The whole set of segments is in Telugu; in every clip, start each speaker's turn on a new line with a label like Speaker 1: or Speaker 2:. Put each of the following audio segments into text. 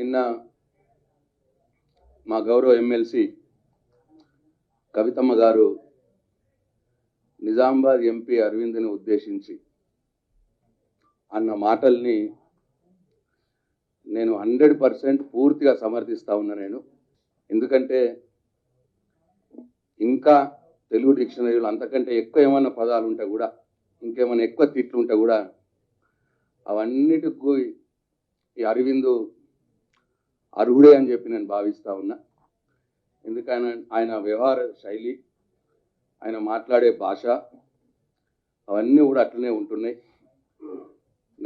Speaker 1: నిన్న మా గౌరవ ఎమ్మెల్సీ కవితమ్మ గారు నిజామాబాద్ ఎంపీ అరవింద్ని ఉద్దేశించి అన్న మాటల్ని నేను హండ్రెడ్ పర్సెంట్ పూర్తిగా సమర్థిస్తా ఉన్నా నేను. ఎందుకంటే ఇంకా తెలుగు డిక్షనరీలో అంతకంటే ఎక్కువ ఏమైనా పదాలు ఉంటే కూడా ఇంకేమైనా ఎక్కువ తిట్లు ఉంటే కూడా అవన్నిటికి ఈ అరవిందు అర్హుడే అని చెప్పి నేను భావిస్తూ ఉన్నా. ఎందుకని ఆయన వ్యవహార శైలి ఆయన మాట్లాడే భాష అవన్నీ కూడా అట్లనే ఉంటున్నాయి.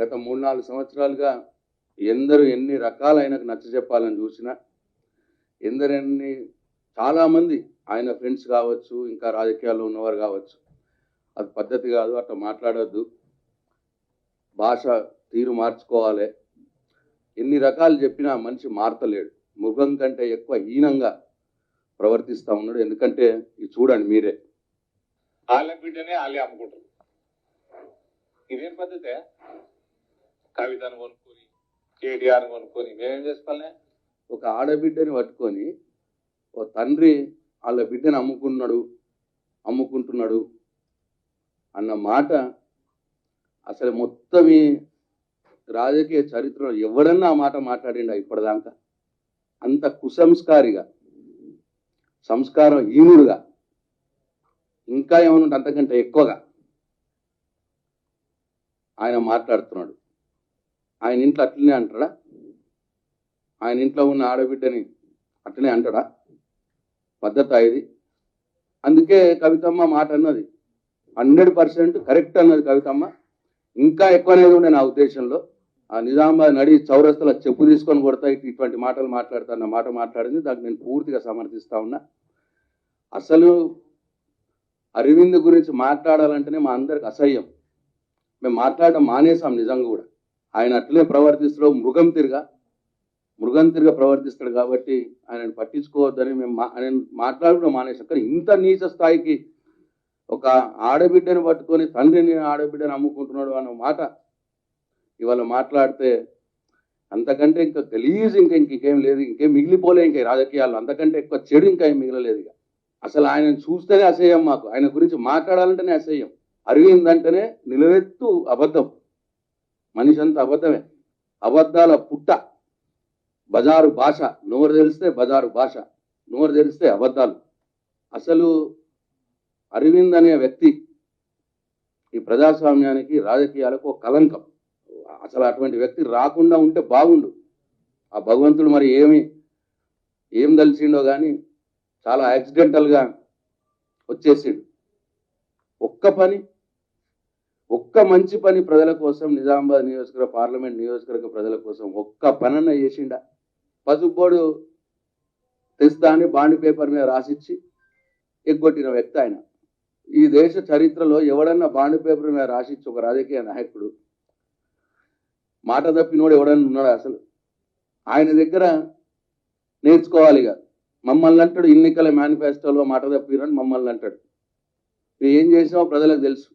Speaker 1: గత మూడు నాలుగు సంవత్సరాలుగా ఎందరు ఎన్ని రకాలు ఆయనకు నచ్చ చెప్పాలని చూసినా ఎందరెన్ని చాలామంది ఆయన ఫ్రెండ్స్ కావచ్చు ఇంకా రాజకీయాల్లో ఉన్నవారు కావచ్చు అది పద్ధతి కాదు అట్లా మాట్లాడద్దు. భాష తీరు మార్చుకోవాలి. ఎన్ని రకాలు చెప్పినా మనిషి మారతలేడు. మృగం కంటే ఎక్కువ హీనంగా ప్రవర్తిస్తూ ఉన్నాడు. ఎందుకంటే ఇది చూడండి మీరే.
Speaker 2: వాళ్ళ బిడ్డనే వాళ్ళే అమ్ముకుంటారు. ఇదేం పద్ధతే? కవితను కొనుక్కొని కేటీఆర్ కొనుక్కొని మేమేం చేసుకోవాలి?
Speaker 1: ఒక ఆడబిడ్డని పట్టుకొని ఓ తండ్రి వాళ్ళ బిడ్డని అమ్ముకున్నాడు అమ్ముకుంటున్నాడు అన్న మాట అసలు మొత్తం రాజకీయ చరిత్రలో ఎవరన్నా ఆ మాట మాట్లాడిండా ఇప్పటిదాకా? అంత కుసంస్కారిగా సంస్కారం హీనుడుగా ఇంకా ఏమనుంటే అంతకంటే ఎక్కువగా ఆయన మాట్లాడుతున్నాడు. ఆయన ఇంట్లో అట్లనే అంటాడా? ఆయన ఇంట్లో ఉన్న ఆడబిడ్డని అట్లనే అంటాడా? పద్ధత ఇది. అందుకే కవితమ్మ మాట అన్నది. హండ్రెడ్ పర్సెంట్ కరెక్ట్ అన్నది కవితమ్మ. ఇంకా ఎక్కువనేది ఉండే నా ఉద్దేశంలో. ఆ నిజామాబాద్ నడి చౌరస్తల చెప్పు తీసుకొని కొడతా ఇటువంటి మాటలు మాట్లాడతాన్న మాట మాట్లాడింది. దానికి నేను పూర్తిగా సమర్థిస్తా ఉన్నా. అసలు అరవింద్ గురించి మాట్లాడాలంటేనే మా అందరికి అసహ్యం. మేము మాట్లాడడం మానేసాం నిజంగా కూడా. ఆయన అట్లే ప్రవర్తిస్తాడు మృగం తిరిగా మృగం తిరిగా ప్రవర్తిస్తాడు కాబట్టి ఆయన పట్టించుకోవద్దని మేము మా- ఆయన మాట్లాడడం మానేసాం కానీ ఇంత నీచ స్థాయికి ఒక ఆడబిడ్డను పట్టుకొని తండ్రిని ఆడబిడ్డను అమ్ముకుంటున్నాడు అన్న మాట ఇవాళ మాట్లాడితే అంతకంటే ఇంకా గలీజ్ ఇంకా ఇంకేం లేదు ఇంకేం మిగిలిపోలే ఇంకా రాజకీయాలు రాజకీయాల్లో. అంతకంటే ఎక్కువ చెడు ఇంకా ఏం మిగలలేదు ఇక. అసలు ఆయన చూస్తేనే అసహ్యం మాకు. ఆయన గురించి మాట్లాడాలంటేనే అసహ్యం. అరవింద్ అంటేనే నిలవెత్తు అబద్ధం. మనిషి అంతా అబద్ధమే. అబద్ధాల పుట్ట. బజారు భాష. నోరు తెలిస్తే బజారు భాష. నోరు తెలిస్తే అబద్ధాలు. అసలు అరవింద్ అనే వ్యక్తి ఈ ప్రజాస్వామ్యానికి రాజకీయాలకు ఒక కలంకం అసలు అటువంటి వ్యక్తి రాకుండా ఉంటే బాగుండు. ఆ భగవంతుడు మరి ఏమి ఏం తలిసిండో కానీ చాలా యాక్సిడెంటల్గా వచ్చేసిండు. ఒక్క పని ఒక్క మంచి పని ప్రజల కోసం నిజామాబాద్ నియోజకవర్గ పార్లమెంట్ నియోజకవర్గ ప్రజల కోసం ఒక్క పనన్న చేసిండా. పసుపు బోర్డు తెస్తా అని బాండ్ పేపర్ మీద రాసిచ్చి ఎగ్గొట్టిన వ్యక్తి ఆయన. ఈ దేశ చరిత్రలో ఎవడన్నా బాండ్ పేపర్ మీద రాసిచ్చి ఒక రాజకీయ నాయకుడు మాట తప్పినోడు ఎవడన్నా ఉన్నాడు అసలు? ఆయన దగ్గర నేర్చుకోవాలి ఇక మమ్మల్ని అంటాడు ఎన్నికల మేనిఫెస్టోలో మాట తప్పిరని మమ్మల్ని అంటాడు. నువ్వు ఏం చేసినావో ప్రజలకు తెలుసు.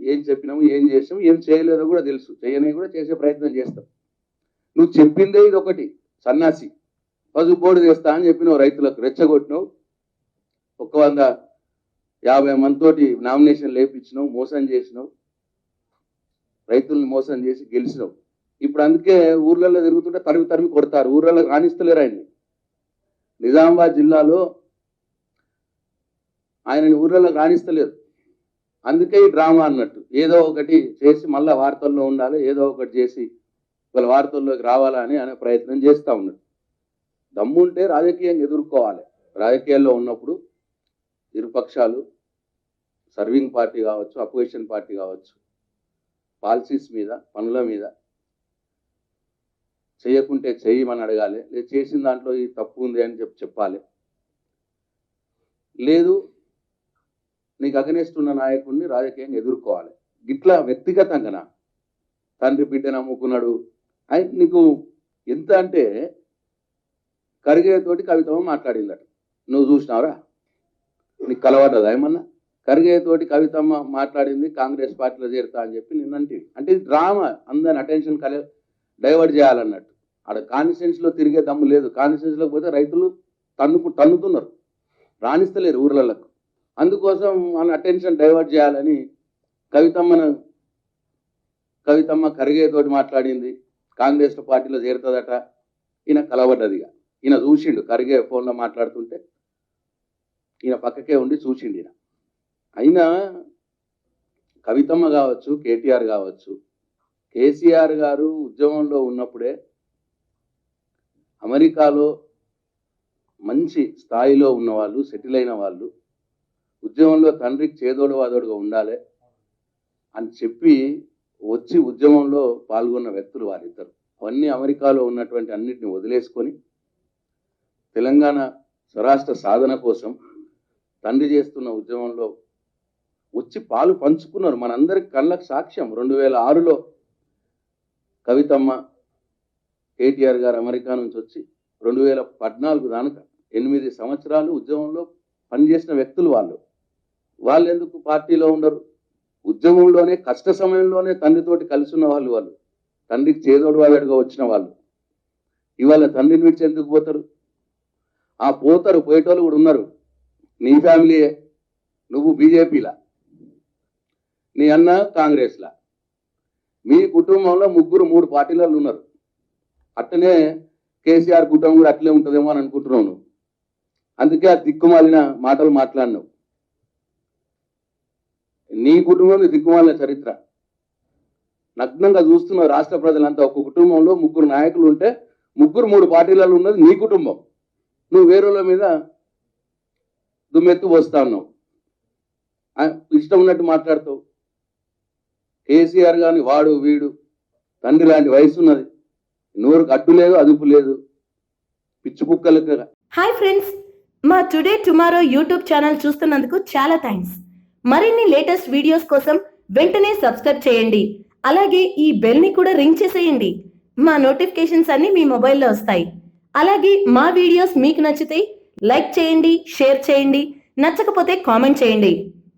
Speaker 1: ఏం చెప్పినాము ఏం చేసినాము ఏం చేయలేదో కూడా తెలుసు. చేయని కూడా చేసే ప్రయత్నం చేస్తాం. నువ్వు చెప్పిందే ఇది ఒకటి సన్నాసి. పసుపు చేస్తా తెస్తా అని చెప్పినావు రైతులకు రెచ్చగొట్టినావు. ఒక వంద యాభై మందితోటి నామినేషన్ లేపించినావు మోసం చేసినావు. రైతుల్ని మోసం చేసి గెలిచినావు ఇప్పుడు అందుకే ఊర్లలో తిరుగుతుంటే తరిమి తరిమి కొడతారు. ఊర్లలో రాణిస్తలేరు ఆయన్ని. నిజామాబాద్ జిల్లాలో ఆయనని ఊర్లలో రాణిస్తలేరు. అందుకే ఈ డ్రామా అన్నట్టు. ఏదో ఒకటి చేసి మళ్ళీ వార్తల్లో ఉండాలి ఏదో ఒకటి చేసి వాళ్ళ వార్తల్లోకి రావాలని అనే ప్రయత్నం చేస్తూ ఉన్నాడు. దమ్ముంటే రాజకీయంగా ఎదుర్కోవాలి. రాజకీయాల్లో ఉన్నప్పుడు ఇరుపక్షాలు సర్వింగ్ పార్టీ కావచ్చు అపోజిషన్ పార్టీ కావచ్చు పాలసీస్ మీద పనుల మీద చేయకుంటే చేయమని అడగాలి. లేదు చేసిన దాంట్లో ఇది తప్పు ఉంది అని చెప్పి చెప్పాలి. లేదు నీకు అగనేస్ట్ ఉన్న నాయకుడిని రాజకీయంగా ఎదుర్కోవాలి. ఇట్లా వ్యక్తిగతంగా తండ్రి బిడ్డను అమ్ముకున్నాడు. ఆయన నీకు ఎంత అంటే కరిగేతోటి కవితమ్మ మాట్లాడిందట. నువ్వు చూసినావురా? నీకు కలవడదా ఏమన్నా? కరిగేతోటి కవితమ్మ మాట్లాడింది కాంగ్రెస్ పార్టీలో చేరుతా అని చెప్పి నిన్నంటివి అంటే డ్రామా అందరిని అటెన్షన్ కల డైవర్ట్ చేయాలన్నట్టు. ఆడ కాన్స్టిట్యూన్స్లో తిరిగే దమ్ము లేదు. కాన్స్టిట్యూన్స్లో పోతే రైతులు తన్నుకు తన్నుతున్నారు. రాణిస్తలేరు ఊర్లలకు. అందుకోసం మన అటెన్షన్ డైవర్ట్ చేయాలని కవితమ్మను కవితమ్మ ఖర్గేతోటి మాట్లాడింది. కాంగ్రెస్ పార్టీలో చేరుతుందట. ఈయన కలవడ్డదిగా ఈయన చూసిండు. ఖర్గే ఫోన్లో మాట్లాడుతుంటే ఈయన పక్కకే ఉండి చూసిండు ఈయన. అయినా కవితమ్మ కావచ్చు కేటీఆర్ కావచ్చు కేసీఆర్ గారు ఉద్యమంలో ఉన్నప్పుడే అమెరికాలో మంచి స్థాయిలో ఉన్నవాళ్ళు సెటిల్ అయిన వాళ్ళు ఉద్యమంలో తండ్రికి చేదోడు వాదోడుగా ఉండాలి అని చెప్పి వచ్చి ఉద్యమంలో పాల్గొన్న వ్యక్తులు వారిద్దరు. అవన్నీ అమెరికాలో ఉన్నటువంటి అన్నిటిని వదిలేసుకొని తెలంగాణ స్వరాష్ట్ర సాధన కోసం తండ్రి చేస్తున్న ఉద్యమంలో వచ్చి పాలు పంచుకున్నారు. మనందరి కళ్ళకు సాక్ష్యం. రెండు వేల ఆరులో కవితమ్మ కేటీఆర్ గారు అమెరికా నుంచి వచ్చి రెండు వేల పద్నాలుగు దానక ఎనిమిది సంవత్సరాలు ఉద్యమంలో పనిచేసిన వ్యక్తులు వాళ్ళు. వాళ్ళు ఎందుకు పార్టీలో ఉండరు? ఉద్యమంలోనే కష్ట సమయంలోనే తండ్రితోటి కలిసి ఉన్న వాళ్ళు వాళ్ళు. తండ్రికి చేదోడు వాదడుగా వచ్చిన వాళ్ళు. ఇవాళ తండ్రిని విడిచి ఎందుకు పోతారు? ఆ పోతారు పోయేటోళ్ళు కూడా ఉన్నారు. నీ ఫ్యామిలీయే. నువ్వు బీజేపీలా. నీ అన్న కాంగ్రెస్లా. మీ కుటుంబంలో ముగ్గురు మూడు పార్టీలలో ఉన్నారు. అట్టనే కేసీఆర్ కుటుంబం కూడా అట్లే ఉంటుందేమో అని అనుకుంటున్నావు అందుకే ఆ దిక్కుమాలిన మాటలు మాట్లాడినావు. నీ కుటుంబం దిక్కుమాలిన చరిత్ర. నగ్నంగా చూస్తున్న రాష్ట్ర ప్రజలంతా ఒక కుటుంబంలో ముగ్గురు నాయకులు ఉంటే ముగ్గురు మూడు పార్టీలలో ఉన్నది నీ కుటుంబం. నువ్వు వేరేల మీద దుమ్మెత్తు పోస్తా ఉన్నావు ఇష్టం ఉన్నట్టు మాట్లాడతావు. కేసీఆర్ గాని వాడు వీడు తండ్రి లాంటి వయసు ఉన్నది. నోరుకు అడ్డు లేదు అదుపు లేదు. పిచ్చి కుక్కలకు
Speaker 3: హాయ్ ఫ్రెండ్స్ మా టుడే టుమారో యూట్యూబ్ ఛానల్ చూస్తున్నందుకు చాలా థ్యాంక్స్ మరిన్ని లేటెస్ట్ వీడియోస్ కోసం వెంటనే సబ్స్క్రైబ్ చేయండి. అలాగే ఈ బెల్ని కూడా రింగ్ చేసేయండి. మా నోటిఫికేషన్స్ అన్ని మీ మొబైల్లో వస్తాయి. అలాగే మా వీడియోస్ మీకు నచ్చితే లైక్ చేయండి షేర్ చేయండి. నచ్చకపోతే కామెంట్ చేయండి.